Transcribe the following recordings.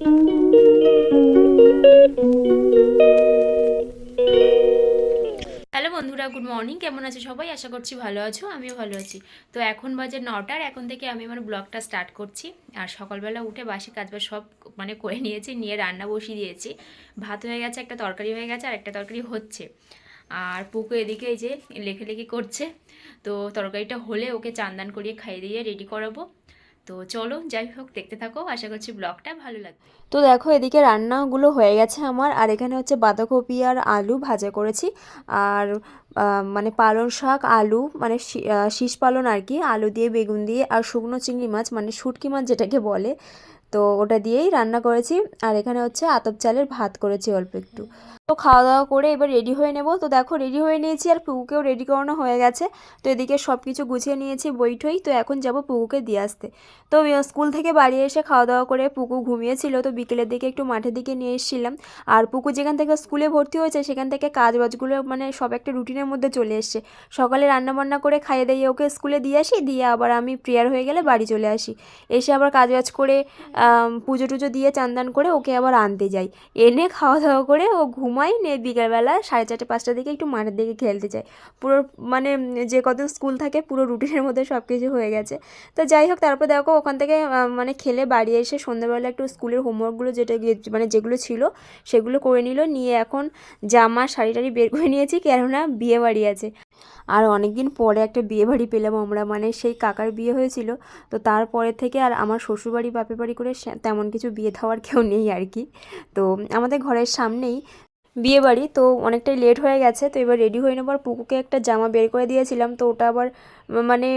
Hello বন্ধুরা, good morning. কেমন আছো সবাই? আশা করছি ভালো আছো, আমিও ভালো আছি। তো এখন বাজে নটার, এখন থেকে আমি আমার ব্লগটা স্টার্ট করছি। আর সকালবেলা উঠে বাসি কাজবাজ সব মানে করে নিয়েছি, নিয়ে রান্না বসিয়ে দিয়েছি। ভাত হয়ে গেছে, একটা তরকারি হয়ে গেছে, আর একটা তরকারি হচ্ছে। আর পুকু এদিকে এই যে লেখালেখি করছে। তো তরকারিটা হলে ওকে চান্দান করিয়ে খাইয়ে দিয়ে রেডি করাবো। তো চলো, যাই হোক, দেখতে থাকো। আশা করছি ব্লগটা ভালো লাগবে। তো দেখো, এদিকে রান্নাগুলো হয়ে গেছে আমার। আর এখানে হচ্ছে বাঁধাকপি আর আলু ভাজা করেছি। আর মানে পালং শাক, আলু মানে শীষ পালন আর কি। আলু দিয়ে, বেগুন দিয়ে আর শুকনো চিংড়ি মাছ মানে শুটকি মাছ যেটাকে বলে। তো ওটা দিয়েই রান্না করেছি। আর এখানে হচ্ছে আতপ চালের ভাত করেছি অল্প একটু। তো খাওয়া দাওয়া করে এবার রেডি হয়ে নেব। তো দেখো রেডি হয়ে নিয়েছি আর পুকুকেও রেডি করানো হয়ে গেছে। তো এদিকে সব কিছু গুছিয়ে নিয়েছি বইঠই তো এখন যাব পুকুকে দিয়ে আসতে। তো স্কুল থেকে বাড়ি এসে খাওয়া দাওয়া করে পুকু ঘুমিয়েছিল। তো বিকেলের দিকে একটু মাঠের দিকে নিয়ে এসেছিলাম। আর পুকু যেখান থেকে স্কুলে ভর্তি হয়েছে সেখান থেকে কাজ বাজগুলো মানে সব একটা রুটিনের মধ্যে চলে এসছে। সকালে রান্না বান্না করে খাইয়ে দিয়ে ওকে স্কুলে দিয়ে আসি। দিয়ে আবার আমি প্রেয়ার হয়ে গেলে বাড়ি চলে আসি। এসে আবার কাজ বাজ করে পুজো টুজো দিয়ে চান্দান করে ওকে আবার আনতে যাই। এনে খাওয়া দাওয়া করে ও ঘুমাই নিয়ে বিকেলবেলা সাড়ে চারটে, পাঁচটার দিকে একটু মাঠের দিকে খেলতে যায় পুরো মানে যে কত স্কুল থাকে পুরো রুটিনের মধ্যে সব কিছু হয়ে গেছে। তো যাই হোক, তারপর দেখো ওখান থেকে মানে খেলে বাড়ি এসে সন্ধ্যাবেলা একটু স্কুলের হোমওয়ার্কগুলো যেটা মানে যেগুলো ছিল সেগুলো করে নিল। নিয়ে এখন জামা, শাড়ি টাড়ি বের করে নিয়েছি, কেননা বিয়ে বাড়ি আছে। আর অনেক দিন পরে একটা বিয়ে বাড়ি পেলাম আমরা মানে সেই কাকার বিয়ে হয়েছিল। তো তারপরে থেকে আর আমার শ্বশুরবাড়ি, বাপের বাড়ি করে তেমন কিছু বিয়ে থাওয়ার কেউ নেই আর কি। তো আমাদের ঘরের সামনেই বিয়ে বাড়ি তো অনেকটাই লেট হয়ে গেছে, তো এবার রেডি হয়ে নেবার পুকুকে একটা জামা বের করে দিয়েছিলাম, তো ওটা আবার মানে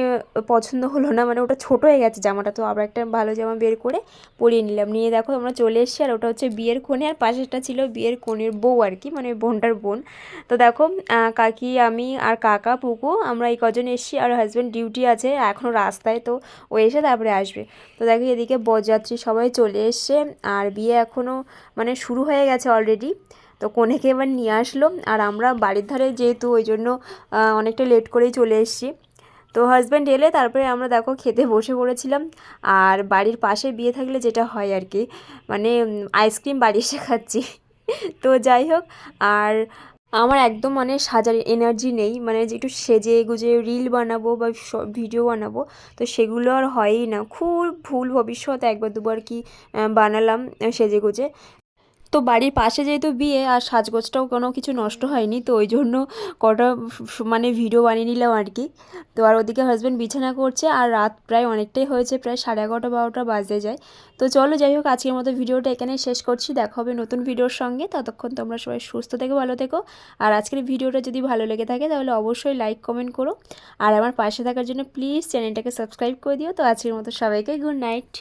পছন্দ হলো না মানে ওটা ছোট হয়ে গেছে জামাটা, তো আবার একটা ভালো জামা বের করে পরিয়ে নিলাম। নিয়ে দেখো আমরা চলে এসেছি, আর ওটা হচ্ছে বিয়ের কোণে আর পাশেরটা ছিল বিয়ের কোণের বউ আর কি মানে বোনটার বোন। তো দেখো কাকি, আমি আর কাকা, পুকু, আমরা এই কজন এসেছি, আর হাজব্যান্ড ডিউটি আছে এখনও রাস্তায়, তো ও এসে তারপরে আসবে। তো দেখো এদিকে বরযাত্রী সবাই চলে এসছে, আর বিয়ে এখনও মানে শুরু হয়ে গেছে অলরেডি তো কনেকে এবার নিয়ে আসলো। আর আমরা বাড়ির ধারে যেহেতু ওই জন্য অনেকটা লেট করেই চলে এসেছি। তো হাজব্যান্ড এলে তারপরে আমরা দেখো খেতে বসে পড়েছিলাম। আর বাড়ির পাশে বিয়ে থাকলে যেটা হয় আর কি মানে আইসক্রিম বাড়ি এসে খাচ্ছি। তো যাই হোক, আর আমার একদম মানে সাজার এনার্জি নেই। মানে যে একটু সেজে গুজে রিল বানাবো বা ভিডিও বানাবো, তো সেগুলো আর হয়ই না। খুব ভুল ভবিষ্যতে একবার দুবার কি বানালাম, সেজে গুজে। তো বাড়ির পাশে যেহেতু বিয়ে আর সাজগোজটাও কোনো কিছু নষ্ট হয়নি, তো ওই জন্য কটা মানে ভিডিও বানিয়ে নিলাম আর কি। তো আর ওদিকে হাজব্যান্ড বিছানা করছে আর রাত প্রায় অনেকটাই হয়েছে, প্রায় সাড়ে এগারোটা বারোটা বাজতে যায়। তো চলো যাই হোক, আজকের মতো ভিডিওটা এখানে শেষ করছি। দেখা হবে নতুন ভিডিওর সঙ্গে। ততক্ষণ তোমরা সবাই সুস্থ থেকো, ভালো থেকো। আর আজকের ভিডিওটা যদি ভালো লেগে থাকে, তাহলে অবশ্যই লাইক কমেন্ট করো। আর আমার পাশে থাকার জন্য প্লিজ চ্যানেলটাকে সাবস্ক্রাইব করে দিও। তো আজকের মতো সবাইকে গুড নাইট